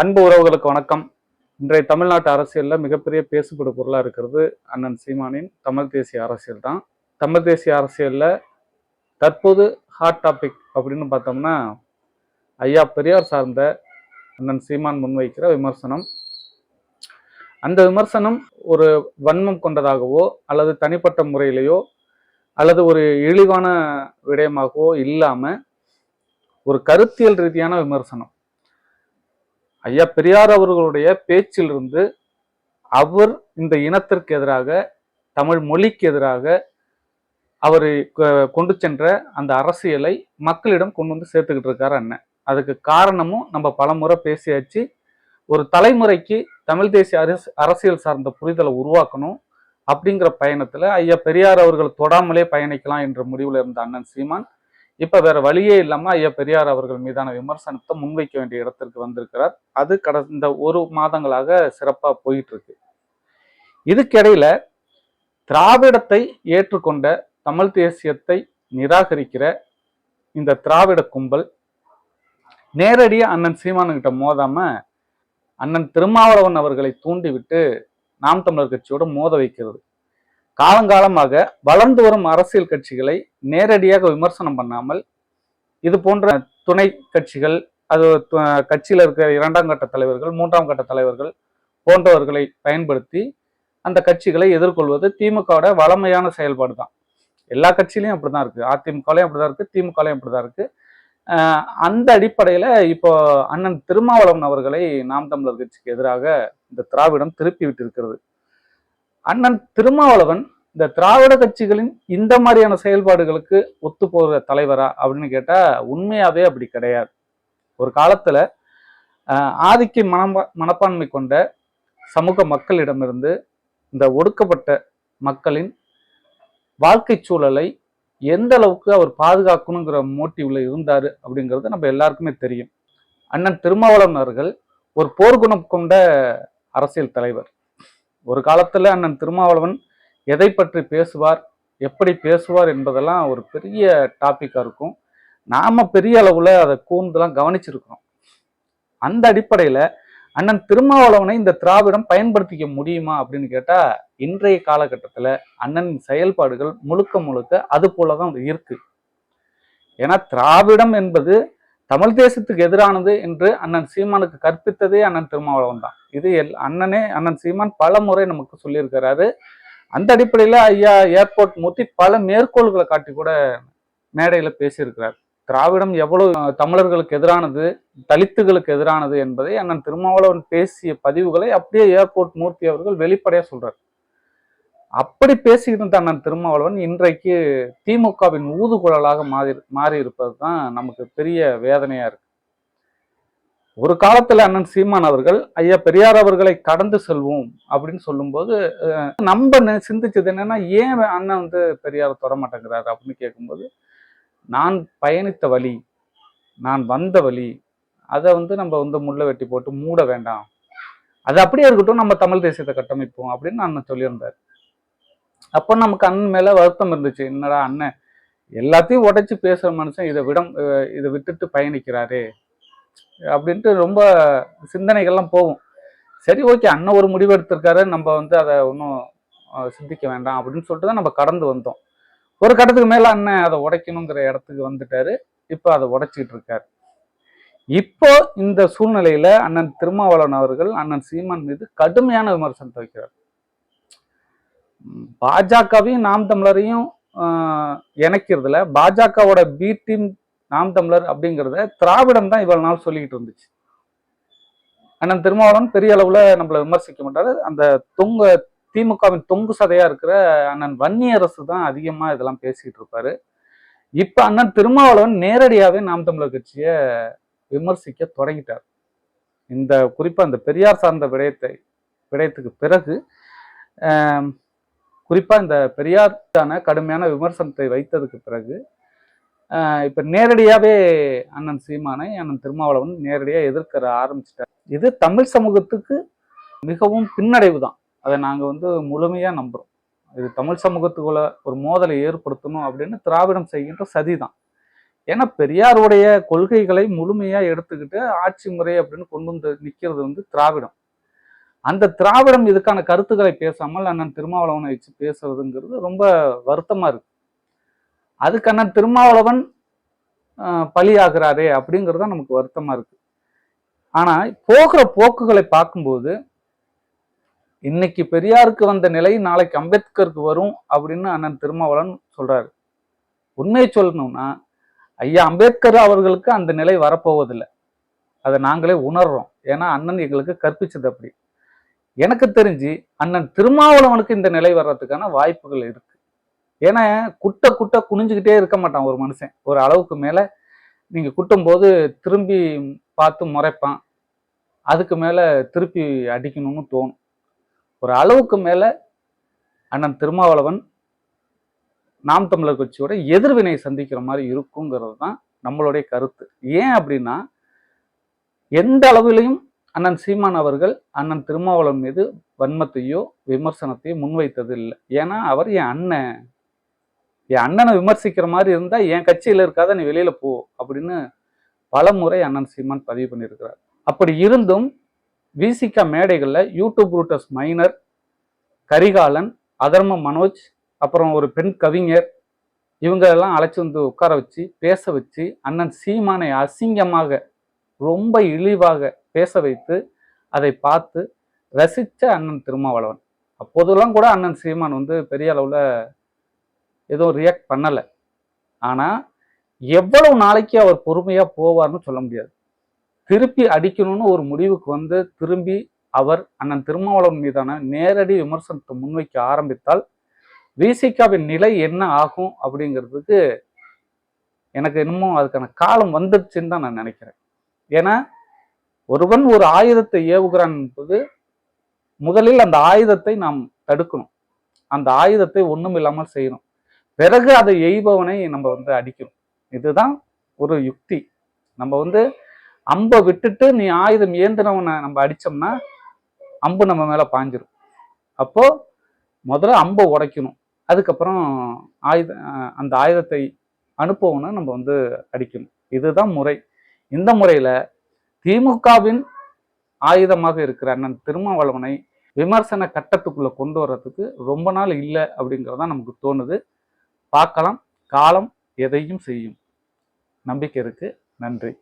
அன்பு உறவுகளுக்கு வணக்கம். இன்றைய தமிழ்நாட்டு அரசியலில் மிகப்பெரிய பேசுபடு பொருளாக இருக்கிறது அண்ணன் சீமானின் தமிழ் தேசிய அரசியல் தான். தமிழ் தேசிய அரசியலில் தற்போது ஹாட் டாபிக் அப்படின்னு பார்த்தோம்னா ஐயா பெரியார் சார்ந்த அண்ணன் சீமான் முன்வைக்கிற விமர்சனம். அந்த விமர்சனம் ஒரு வன்மம் கொண்டதாகவோ அல்லது தனிப்பட்ட முறையிலேயோ அல்லது ஒரு இழிவான விடயமாகவோ இல்லாமல் ஒரு கருத்தியல் ரீதியான விமர்சனம். ஐயா பெரியார் அவர்களுடைய பேச்சிலிருந்து அவர் இந்த இனத்திற்கு எதிராக தமிழ் மொழிக்கு எதிராக அவர் கொண்டு சென்ற அந்த அரசியலை மக்களிடம் கொண்டு வந்து சேர்த்துக்கிட்டு இருக்காரு அண்ணன். அதுக்கு காரணமும் நம்ம பலமுறை பேசியாச்சு. ஒரு தலைமுறைக்கு தமிழ் தேசிய அரசு அரசியல் சார்ந்த புரிதலை உருவாக்கணும் அப்படிங்கிற பயணத்தில் ஐயா பெரியார் அவர்கள் தொடாமலே பயணிக்கலாம் என்ற முடிவில் இருந்த அண்ணன் சீமான். இப்ப வேற வழியே இல்லாம ஐயா பெரியார் அவர்கள் மீதான விமர்சனத்தை முன்வைக்க வேண்டிய இடத்திற்கு வந்திருக்கிறார். அது கடந்த ஒரு மாதங்களாக சிறப்பா போயிட்டு இருக்கு இதுக்கிடையில திராவிடத்தை ஏற்றுக்கொண்ட தமிழ் தேசியத்தை நிராகரிக்கிற இந்த திராவிட கும்பல் நேரடியாக அண்ணன் சீமானுக்கிட்ட மோதாம அண்ணன் திருமாவளவன் அவர்களை தூண்டிவிட்டு நாம் தமிழர் கட்சியோட மோத வைக்கிறது. காலங்காலமாக வளர்ந்து வரும் அரசியல் கட்சிகளை நேரடியாக விமர்சனம் பண்ணாமல் இது போன்ற துணை கட்சிகள் அது கட்சியில் இருக்கிற இரண்டாம் கட்ட தலைவர்கள் மூன்றாம் கட்ட தலைவர்கள் போன்றவர்களை பயன்படுத்தி அந்த கட்சிகளை எதிர்கொள்வது திமுகவோட வளமையான செயல்பாடு தான் எல்லா கட்சியிலையும் அப்படிதான் இருக்குது அதிமுகலையும் அப்படிதான் இருக்குது திமுகலையும் அப்படி தான் இருக்குது அந்த அடிப்படையில் இப்போ அண்ணன் திருமாவளவன் அவர்களை நாம் தமிழர் கட்சிக்கு எதிராக இந்த திராவிடம் திருப்பி விட்டிருக்கிறது. அண்ணன் திருமாவளவன் இந்த திராவிட கட்சிகளின் இந்த மாதிரியான செயல்பாடுகளுக்கு ஒத்து போகிற தலைவரா அப்படின்னு கேட்டால் உண்மையாவே அப்படி கிடையாது. ஒரு காலத்துல ஆதிக்க மனப்பா மனப்பான்மை கொண்ட சமூக மக்களிடமிருந்து இந்த ஒடுக்கப்பட்ட மக்களின் வாழ்க்கை சூழலை எந்த அளவுக்கு அவர் பாதுகாக்கணுங்கிற மோட்டிவ்ல இருந்தார் அப்படிங்கிறது நம்ம எல்லாருக்குமே தெரியும். அண்ணன் திருமாவளவன் அவர்கள் ஒரு போர்க்குணம் கொண்ட அரசியல் தலைவர். ஒரு காலத்தில் அண்ணன் திருமாவளவன் எதை பற்றி பேசுவார் எப்படி பேசுவார் என்பதெல்லாம் ஒரு பெரிய டாப்பிக்காக இருக்கும். நாம் பெரிய அளவில் அதை கூர்ந்துலாம் கவனிச்சிருக்கிறோம் அந்த அடிப்படையில் அண்ணன் திருமாவளவனை இந்த திராவிடம் பயன்படுத்திக்க முடியுமா அப்படின்னு கேட்டால் இன்றைய காலகட்டத்தில் அண்ணனின் செயல்பாடுகள் முழுக்க முழுக்க அது போலதான் இருக்கு. ஏன்னா திராவிடம் என்பது தமிழ் தேசத்துக்கு எதிரானது என்று அண்ணன் சீமானுக்கு கற்பித்ததே அண்ணன் திருமாவளவன் தான். இது எல் அண்ணனே அண்ணன் சீமான் பல முறை நமக்கு சொல்லியிருக்கிறாரு. அந்த அடிப்படையில் ஐயா ஏர்போர்ட் மூர்த்தி பல மேற்கோள்களை காட்டி கூட மேடையில் பேசியிருக்கிறார். திராவிடம் எவ்வளவு தமிழர்களுக்கு எதிரானது தலித்துகளுக்கு எதிரானது என்பதை அண்ணன் திருமாவளவன் பேசிய பதிவுகளை அப்படியே ஏர்போர்ட் மூர்த்தி அவர்கள் வெளிப்படையாக சொல்றார். அப்படி பேசியிருந்த அண்ணன் திருமாவளவன் இன்றைக்கு திமுகவின் ஊதுகுழலாக மாறி மாறி இருப்பது தான் நமக்கு பெரிய வேதனையா இருக்கு. ஒரு காலத்துல அண்ணன் சீமான் அவர்கள் ஐயா பெரியார் அவர்களை கடந்து செல்வோம் அப்படின்னு சொல்லும்போது நம்ம சிந்திச்சது என்னன்னா ஏன் அண்ணன் வந்து பெரியார் தொடமாட்டேங்கிறாரு அப்படின்னு கேட்கும்போது நான் பயணித்த வழி நான் வந்த வழி அதை வந்து நம்ம வந்து முள்ள வெட்டி போட்டு மூட வேண்டாம். அது அப்படியே இருக்கட்டும் நம்ம தமிழ் தேசியத்தை கட்டமைப்போம் அப்படின்னு அண்ணன் சொல்லியிருந்தார். அப்போ நமக்கு அண்ணன் மேலே வருத்தம் இருந்துச்சு. என்னடா அண்ணன் எல்லாத்தையும் உடைச்சி பேசுகிற மனுஷன் இதை விடம் இதை விட்டுட்டு பயணிக்கிறாரே. அப்படின்ட்டு ரொம்ப சிந்தனைகள்லாம் போகும். சரி ஓகே அண்ணன் ஒரு முடிவு எடுத்திருக்காரு. நம்ம வந்து அதை ஒன்றும் சிந்திக்க வேண்டாம். அப்படின்னு சொல்லிட்டு தான் நம்ம கடந்து வந்தோம். ஒரு கட்டத்துக்கு மேலே அண்ணன் அதை உடைக்கணுங்கிற இடத்துக்கு வந்துட்டாரு. இப்போ அதை உடைச்சிக்கிட்டு இருக்காரு. இப்போ இந்த சூழ்நிலையில அண்ணன் திருமாவளவன் அவர்கள் அண்ணன் சீமான் மீது கடுமையான விமர்சனத்தை வைக்கிறார். பாஜகவையும் நாம் தமிழரையும் இணைக்கிறதுல பாஜகவோட பி டீம் நாம் தமிழர் அப்படிங்கிறத திராவிடம் தான் இவ்வளவு நாள் சொல்லிக்கிட்டு இருந்துச்சு. அண்ணன் திருமாவளவன் பெரிய அளவுல நம்மளை விமர்சிக்க மாட்டாரு. அந்த தொங்க திமுகவின் தொங்கு சதையா இருக்கிற அண்ணன் வன்னியரசு தான் அதிகமா இதெல்லாம் பேசிக்கிட்டு இருப்பாரு. இப்ப அண்ணன் திருமாவளவன் நேரடியாவே நாம் தமிழர் கட்சியை விமர்சிக்க தொடங்கிட்டார். இந்த குறிப்பா அந்த பெரியார் சார்ந்த விடயத்தை விடயத்துக்கு பிறகு குறிப்பாக இந்த பெரியார்க்கான கடுமையான விமர்சனத்தை வைத்ததுக்கு பிறகு இப்போ நேரடியாகவே அண்ணன் சீமானை அண்ணன் திருமாவளவன் நேரடியாக எதிர்க்கிற ஆரம்பிச்சிட்டார். இது தமிழ் சமூகத்துக்கு மிகவும் பின்னடைவு தான். அதை நாங்கள் வந்து முழுமையாக நம்புகிறோம் இது தமிழ் சமூகத்துக்குள்ள ஒரு மோதலை ஏற்படுத்தணும் அப்படின்னு திராவிடம் செய்கின்ற சதி தான். ஏன்னா பெரியாருடைய கொள்கைகளை முழுமையாக எடுத்துக்கிட்டு ஆட்சி முறை அப்படின்னு கொண்டு வந்து நிற்கிறது வந்து திராவிடம். அந்த திராவிடம் இதுக்கான கருத்துக்களை பேசாமல் அண்ணன் திருமாவளவனை வச்சு பேசுறதுங்கிறது ரொம்ப வருத்தமா இருக்கு. அதுக்கு அண்ணன் திருமாவளவன் பலியாகிறாரே அப்படிங்கிறது தான் நமக்கு வருத்தமா இருக்கு. ஆனா போகிற போக்குகளை பார்க்கும்போது இன்னைக்கு பெரியாருக்கு வந்த நிலை நாளைக்கு அம்பேத்கருக்கு வரும் அப்படின்னு அண்ணன் திருமாவளவன் சொல்றாரு. உண்மையை சொல்லணும்னா ஐயா அம்பேத்கர் அவர்களுக்கு அந்த நிலை வரப்போவதில்லை. அதை நாங்களே உணர்றோம். ஏன்னா அண்ணன் எங்களுக்கு கற்பிச்சது அப்படி. எனக்கு தெரிஞ்சு அண்ணன் திருமாவளவனுக்கு இந்த நிலை வர்றதுக்கான வாய்ப்புகள் இருக்கு. ஏன்னா குட்ட குட்ட குனிஞ்சுக்கிட்டே இருக்க மாட்டான் ஒரு மனுஷன். ஒரு அளவுக்கு மேல நீங்க குட்டும் போது திரும்பி பார்த்து முறைப்பான். அதுக்கு மேல திருப்பி அடிக்கணும்னு தோணும். ஒரு அளவுக்கு மேல அண்ணன் திருமாவளவன் நாம் தமிழர் கட்சியோட எதிர்வினை சந்திக்கிற மாதிரி இருக்குங்கிறது தான் நம்மளுடைய கருத்து. ஏன் அப்படின்னா எந்த அளவிலையும் அண்ணன் சீமான் அவர்கள் அண்ணன் திருமாவளவன் மீது வன்மத்தையோ விமர்சனத்தையோ முன்வைத்தது இல்லை ஏன்னா அவர் என் அண்ணன். என் அண்ணனை விமர்சிக்கிற மாதிரி இருந்தால் என் கட்சியில் இருக்காத நீ வெளியில் போ அப்படின்னு பல முறை அண்ணன் சீமான் பதிவு பண்ணியிருக்கிறார். அப்படி இருந்தும் விசிகா மேடைகளில் யூடியூப் ரூட்டர்ஸ் மைனர் கரிகாலன் அதர்ம மனோஜ் அப்புறம் ஒரு பெண் கவிஞர் இவங்களெல்லாம் அழைச்சி வந்து உட்கார வச்சு பேச வச்சு அண்ணன் சீமானை அசிங்கமாக ரொம்ப இழிவாக பேச வைத்து அதை பார்த்து ரசித்த அண்ணன் திருமாவளவன். அப்போதெல்லாம் கூட அண்ணன் சீமான் வந்து பெரிய அளவில் எதுவும் ரியாக்ட் பண்ணலை. ஆனால் எவ்வளவு நாளைக்கு அவர் பொறுமையாக போவார்னு சொல்ல முடியாது. திருப்பி அடிக்கணும்னு ஒரு முடிவுக்கு வந்து திரும்பி அவர் அண்ணன் திருமாவளவன் மீதான நேரடி விமர்சனத்தை முன்வைக்க ஆரம்பித்தால் விசிகாவின் நிலை என்ன ஆகும் அப்படிங்கிறதுக்கு எனக்கு இன்னமும் அதுக்கான காலம் வந்துடுச்சுன்னு தான் நான் நினைக்கிறேன். ஏன்னா ஒருவன் ஒரு ஆயுதத்தை ஏவுகிறான் என்பது முதலில் அந்த ஆயுதத்தை நாம் தடுக்கணும். அந்த ஆயுதத்தை ஒன்றும் இல்லாமல் செய்யணும். பிறகு அதை எய்பவனை நம்ம வந்து அடிக்கணும். இதுதான் ஒரு யுக்தி. நம்ம வந்து அம்பை விட்டுட்டு நீ ஆயுதம் ஏந்தினவனை நம்ம அடித்தோம்னா அம்பு நம்ம மேலே பாஞ்சிரும். அப்போ முதல்ல அம்பை உடைக்கணும். அதுக்கப்புறம் ஆயுத அந்த ஆயுதத்தை அனுப்பவனை நம்ம வந்து அடிக்கணும். இதுதான் முறை. இந்த முறையில் திமுகவின் ஆயுதமாக இருக்கிற அண்ணன் திருமாவளவனை விமர்சன கட்டத்துக்குள்ள கொண்டு வர்றதுக்கு ரொம்ப நாள் இல்லை அப்படிங்கிறதா நமக்கு தோணுது. பார்க்கலாம் காலம் எதையும் செய்யும். நம்பிக்கை இருக்கு. நன்றி.